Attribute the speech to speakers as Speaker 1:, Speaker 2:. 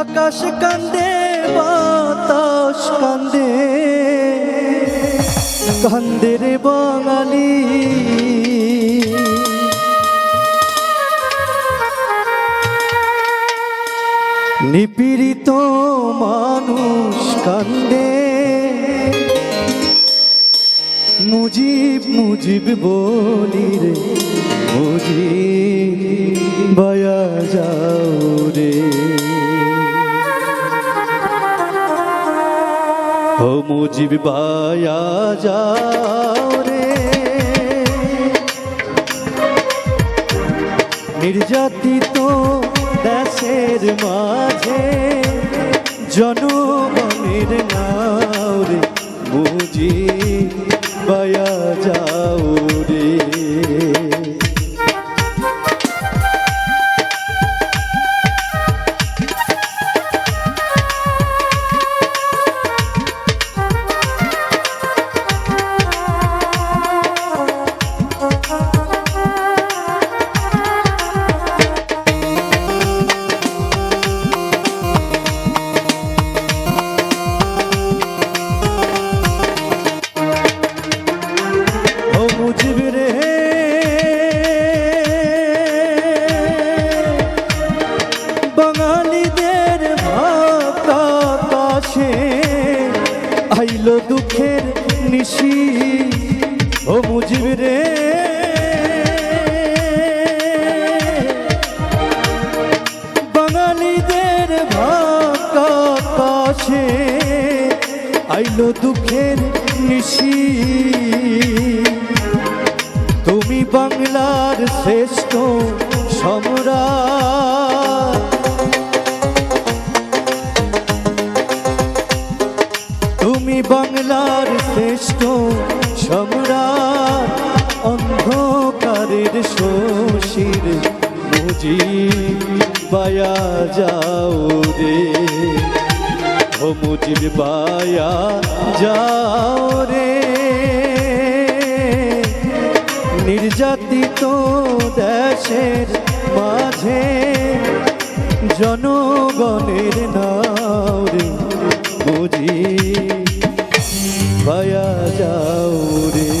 Speaker 1: আকাশ কান্দে, বাতাস কান্দে। কান্দে রে বাঙালি। নিপীড়িত মানুষ কান্দে। মুজিব মুজিব বলি রে, মুজিব, বায়া যাও রে। ও মুজিব বায়া যাও রে। নির্যাতিত দেশের মাঝে জনগণের নাও রে বুঝি বায়া যাও রে। বাঙালিদের আকাশে আইল দুঃখের নিশি। ও মুজিব রে। বাঙালিদের আকাশে আইল দুঃখের নিশি। তুমি বাংলার শ্রেষ্ঠ সম্রাট। বাংলার শ্রেষ্ঠ সম্রাট, অন্ধকারের শশীর মুজি বায়া যাও রে। ও মুজিব বায়া যাও রে। নির্যাতিত দেশের মাঝে জনগণের না বায়া যাও রে